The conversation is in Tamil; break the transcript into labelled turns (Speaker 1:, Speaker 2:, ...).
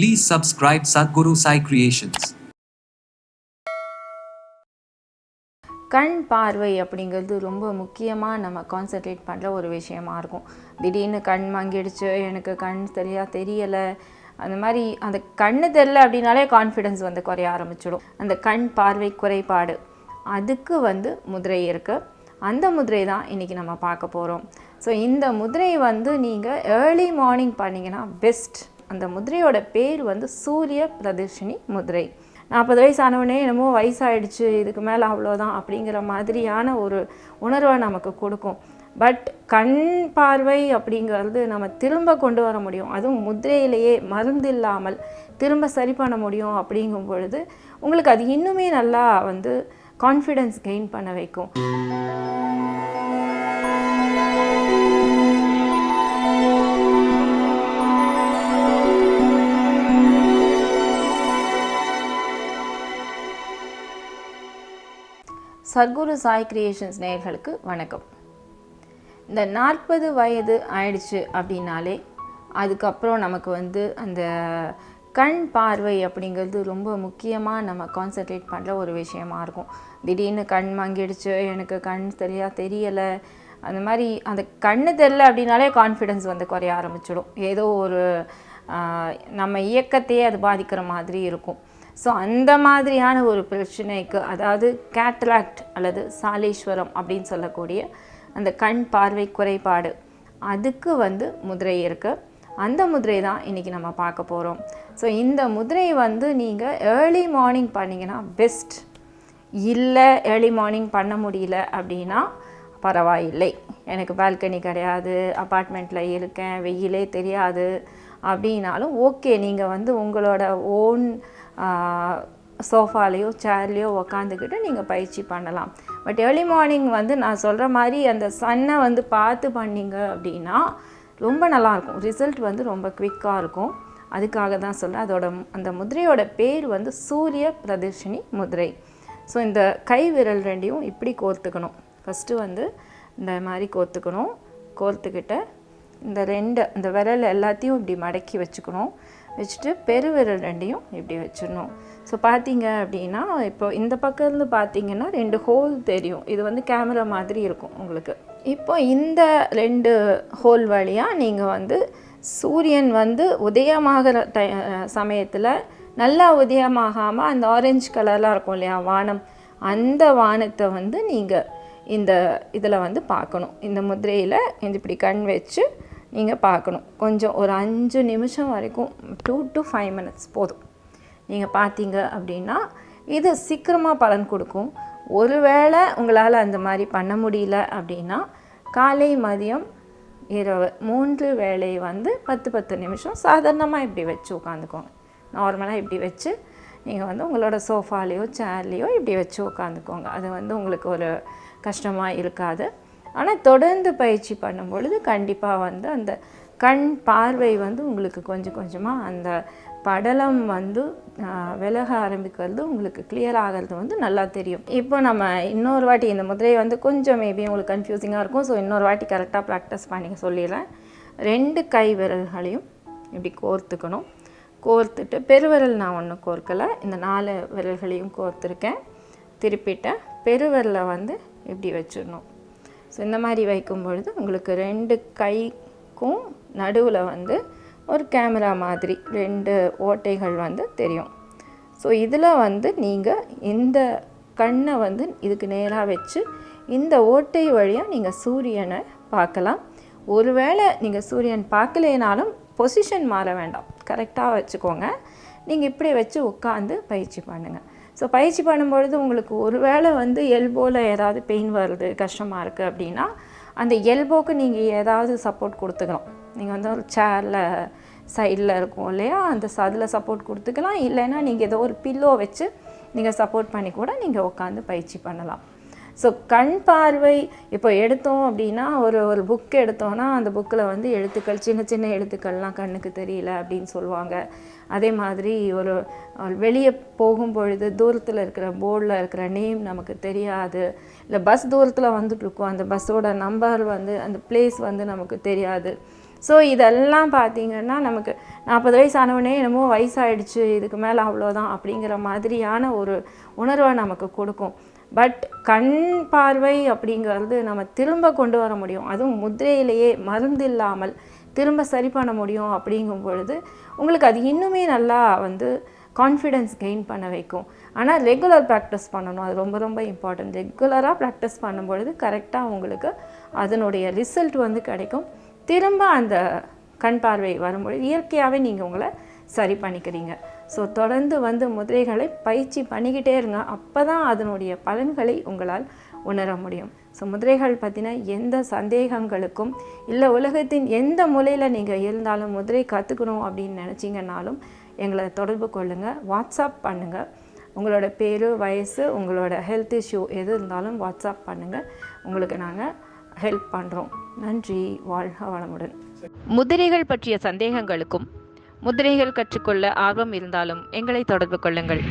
Speaker 1: Please subscribe Sadhguru Sai Creations.
Speaker 2: கண் பார்வை அப்படிங்கிறது ரொம்ப முக்கியமாக நம்ம கான்சன்ட்ரேட் பண்ணுற ஒரு விஷயமா இருக்கும். திடீர்னு கண் மங்கிடுச்சு எனக்கு கண் சரியாக தெரியலை. அந்த மாதிரி அந்த கண்ணு தெரில அப்படின்னாலே கான்ஃபிடென்ஸ் வந்து குறைய ஆரம்பிச்சிடும். அந்த கண் பார்வை குறைபாடு. அதுக்கு வந்து முதிரை இருக்குது அந்த முதிரை தான் இன்றைக்கி நம்ம பார்க்க போகிறோம் ஸோ இந்த முதிரை வந்து நீங்கள் ஏர்லி மார்னிங் பண்ணிங்கன்னா பெஸ்ட் அந்த முதிரையோட பேர் வந்து சூரிய பிரதர்ஷினி முதிரை. நாற்பது வயசு ஆனவொடனே என்னமோ வயசாயிடுச்சு இதுக்கு மேலே அவ்வளோதான் அப்படிங்கிற மாதிரியான ஒரு உணர்வை நமக்கு கொடுக்கும். பட் கண் பார்வை அப்படிங்கிறது நம்ம திரும்ப கொண்டு வர முடியும். அதுவும் முதிரையிலேயே மருந்து இல்லாமல் திரும்ப சரி பண்ண முடியும் அப்படிங்கும் பொழுது உங்களுக்கு அது இன்னுமே நல்லா வந்து கான்ஃபிடென்ஸ் கெயின் பண்ண வைக்கும். சத்குரு சாய் கிரியேஷன்ஸ் நேயர்களுக்கு வணக்கம். இந்த நாற்பது வயது ஆயிடுச்சு அப்படின்னாலே அதுக்கப்புறம் நமக்கு வந்து அந்த கண் பார்வை அப்படிங்கிறது ரொம்ப முக்கியமாக நம்ம கான்சென்ட்ரேட் பண்ணுற ஒரு விஷயமா இருக்கும். திடீர்னு கண் மங்கிடுச்சு எனக்கு கண் சரியாக தெரியலை அந்த மாதிரி அந்த கண்ணு தெரில அப்படின்னாலே கான்ஃபிடென்ஸ் வந்து குறைய ஆரம்பிச்சிடும். ஏதோ ஒரு நம்ம இயக்கத்தையே அது பாதிக்கிற மாதிரி இருக்கும். ஸோ அந்த மாதிரியான ஒரு பிரச்சனைக்கு அதாவது கேட்ராக்ட் அல்லது சாலேஸ்வரம் அப்படின்னு சொல்லக்கூடிய அந்த கண் பார்வை குறைபாடு அதுக்கு வந்து முதிரை இருக்குது அந்த முதிரை தான் இன்றைக்கி நம்ம பார்க்க போகிறோம் ஸோ இந்த முதிரை வந்து நீங்கள் ஏர்லி மார்னிங் பண்ணிங்கன்னா பெஸ்ட் இல்லை ஏர்லி மார்னிங் பண்ண முடியல அப்படின்னா பரவாயில்லை. எனக்கு பால்கனி கிடையாது அப்பார்ட்மெண்ட்டில் இருக்கேன் வெயிலே தெரியாது அப்படின்னாலும் ஓகே நீங்கள் வந்து உங்களோட ஓன் சோஃபாலேயோ சேர்லேயோ உக்காந்துக்கிட்டு நீங்கள் பயிற்சி பண்ணலாம். பட் ஏர்லி மார்னிங் வந்து நான் சொல்கிற மாதிரி அந்த சன்னை வந்து பார்த்து பண்ணிங்க அப்படின்னா ரொம்ப நல்லாயிருக்கும். ரிசல்ட் வந்து ரொம்ப குவிக்காக இருக்கும். அதுக்காக தான் சொல்கிறேன் அதோட அந்த முதிரையோட பேர் வந்து சூரிய பிரதர்ஷினி முதிரை. ஸோ இந்த கை விரல் ரெண்டையும் இப்படி கோர்த்துக்கணும். ஃபஸ்ட்டு வந்து இந்த மாதிரி கோர்த்துக்கணும். கோர்த்துக்கிட்ட இந்த ரெண்டு இந்த விரல் எல்லாத்தையும் இப்படி மடக்கி வச்சுக்கணும். வச்சுட்டு பெருவிரல் ரெண்டையும் இப்படி வச்சிடணும். ஸோ பார்த்தீங்க அப்படின்னா இப்போ இந்த பக்கத்துலேருந்து பார்த்தீங்கன்னா ரெண்டு ஹோல் தெரியும். இது வந்து கேமரா மாதிரி இருக்கும் உங்களுக்கு. இப்போ இந்த ரெண்டு ஹோல் வழியாக நீங்கள் வந்து சூரியன் வந்து உதயமாகிற டை சமயத்தில் நல்லா உதயமாகாமல் அந்த ஆரஞ்சு கலர்லாம் இருக்கும் இல்லையா வானம். அந்த வானத்தை வந்து நீங்கள் இந்த இதில் வந்து பார்க்கணும். இந்த முதிரையில் இந்த இப்படி கண் வச்சு நீங்கள் பார்க்கணும். கொஞ்சம் ஒரு அஞ்சு நிமிஷம் வரைக்கும் டூ டு ஃபைவ் மினிட்ஸ் போதும். நீங்கள் பார்த்தீங்க அப்படின்னா இது சீக்கிரமாக பலன் கொடுக்கும். ஒருவேளை உங்களால் அந்த மாதிரி பண்ண முடியல அப்படின்னா காலை மதியம் இரவு மூன்று வேளை வந்து பத்து பத்து நிமிஷம் சாதாரணமாக இப்படி வச்சு உட்காந்துக்கோங்க. நார்மலாக இப்படி வச்சு நீங்கள் வந்து உங்களோட சோஃபாலேயோ சேர்லேயோ இப்படி வச்சு உட்காந்துக்கோங்க. அது வந்து உங்களுக்கு ஒரு கஷ்டமாக இருக்காது. ஆனால் தொடர்ந்து பயிற்சி பண்ணும் பொழுது கண்டிப்பாக வந்து அந்த கண் பார்வை வந்து உங்களுக்கு கொஞ்சம் கொஞ்சமாக அந்த படலம் வந்து விலக ஆரம்பிக்கிறது உங்களுக்கு கிளியர் ஆகிறது வந்து நல்லா தெரியும். இப்போ நம்ம இன்னொரு வாட்டி இந்த முதலையை வந்து கொஞ்சம் மேபி உங்களுக்கு கன்ஃபியூசிங்காக இருக்கும். ஸோ இன்னொரு வாட்டி கரெக்டாக ப்ராக்டிஸ் பண்ணி சொல்லிடுறேன். ரெண்டு கை விரல்களையும் இப்படி கோர்த்துக்கணும். கோர்த்துட்டு பெருவிரல் நான் ஒன்றும் கோர்க்கலை. இந்த நாலு விரல்களையும் கோர்த்துருக்கேன். திருப்பிட்டேன் பெருவிரலை வந்து இப்படி வச்சிடணும். ஸோ இந்த மாதிரி வைக்கும் பொழுது உங்களுக்கு ரெண்டு கைக்கும் நடுவில் வந்து ஒரு கேமரா மாதிரி ரெண்டு ஓட்டைகள் வந்து தெரியும். ஸோ இதில் வந்து நீங்கள் இந்த கண்ணை வந்து இதுக்கு நேராக வச்சு இந்த ஓட்டை வழியாக நீங்கள் சூரியனை பார்க்கலாம். ஒருவேளை நீங்கள் சூரியன் பார்க்கலைனாலும் பொசிஷன் மாற வேண்டாம். கரெக்டாக வச்சுக்கோங்க. நீங்கள் இப்படி வச்சு உட்காந்து பயிற்சி பண்ணுங்கள் ஸோ பயிற்சி பண்ணும்பொழுது உங்களுக்கு ஒருவேளை வந்து எல்போவில் ஏதாவது பெயின் வருது கஷ்டமாக இருக்குது அப்படின்னா அந்த எல்போக்கு நீங்கள் ஏதாவது சப்போர்ட் கொடுத்துக்கணும் நீங்கள் வந்து ஒரு சேரில் சைடில் இருக்கும் இல்லையா? அந்த அதில் சப்போர்ட் கொடுத்துக்கலாம். இல்லைன்னா நீங்கள் ஏதோ ஒரு பில்லோ வச்சு நீங்கள் சப்போர்ட் பண்ணி கூட நீங்கள் உட்காந்து பயிற்சி பண்ணலாம். ஸோ கண் பார்வை இப்போ எடுத்தோம் அப்படின்னா ஒரு ஒரு புக் எடுத்தோம்னா அந்த புக்கில் வந்து எழுத்துக்கள் சின்ன சின்ன எழுத்துக்கள்லாம் கண்ணுக்கு தெரியல அப்படின்னு சொல்லுவாங்க. அதே மாதிரி ஒரு வெளியே போகும் பொழுது தூரத்தில் இருக்கிற போர்டில் இருக்கிற நேம் நமக்கு தெரியாது. இல்லை பஸ் தூரத்தில் வந்துட்டுருக்கோம் அந்த பஸ்ஸோட நம்பர் வந்து அந்த பிளேஸ் வந்து நமக்கு தெரியாது. ஸோ இதெல்லாம் பார்த்தீங்கன்னா நமக்கு நாற்பது வயசு ஆனவொடனே என்னமோ வயசாயிடுச்சு இதுக்கு மேலே அவ்வளோதான் அப்படிங்கிற மாதிரியான ஒரு உணர்வை நமக்கு கொடுக்கும். பட் கண் பார்வை அப்படிங்கிறது நம்ம திரும்ப கொண்டு வர முடியும். அதுவும் முத்திரையிலேயே மருந்து இல்லாமல் திரும்ப சரி பண்ண முடியும் அப்படிங்கும் பொழுது உங்களுக்கு அது இன்னுமே நல்லா வந்து கான்ஃபிடென்ஸ் கெயின் பண்ண வைக்கும். ஆனால் ரெகுலர் ப்ராக்டிஸ் பண்ணணும். அது ரொம்ப ரொம்ப இம்பார்ட்டன்ட் ரெகுலராக ப்ராக்டிஸ் பண்ணும்பொழுது கரெக்டாக உங்களுக்கு அதனுடைய ரிசல்ட் வந்து கிடைக்கும். திரும்ப அந்த கண் பார்வை வரும்பொழுது இயற்கையாகவே நீங்கள் உங்களை சரி பண்ணிக்கிறீங்க. ஸோ தொடர்ந்து வந்து முதிரைகளை பயிற்சி பண்ணிக்கிட்டே இருங்க. அப்போ தான் அதனுடைய பலன்களை உங்களால் உணர முடியும். ஸோ முதிரைகள் பற்றின எந்த சந்தேகங்களுக்கும் இல்லை உலகத்தின் எந்த மூலையில் நீங்கள் இருந்தாலும் முதிரை கற்றுக்கணும் அப்படின்னு நினச்சிங்கன்னாலும் எங்களை தொடர்பு கொள்ளுங்கள் வாட்ஸ்அப் பண்ணுங்கள் உங்களோட பேர் வயசு உங்களோட ஹெல்த் இஷ்யூ எது இருந்தாலும் வாட்ஸ்அப் பண்ணுங்கள் உங்களுக்கு நாங்கள் ஹெல்ப் பண்ணுறோம் நன்றி. வாழ்க வளமுடன்.
Speaker 3: முதிரைகள் பற்றிய சந்தேகங்களுக்கும் முதிரைகள் கற்றுக்கொள்ள ஆர்வம் இருந்தாலும் எங்களை தொடர்பு கொள்ளுங்கள்.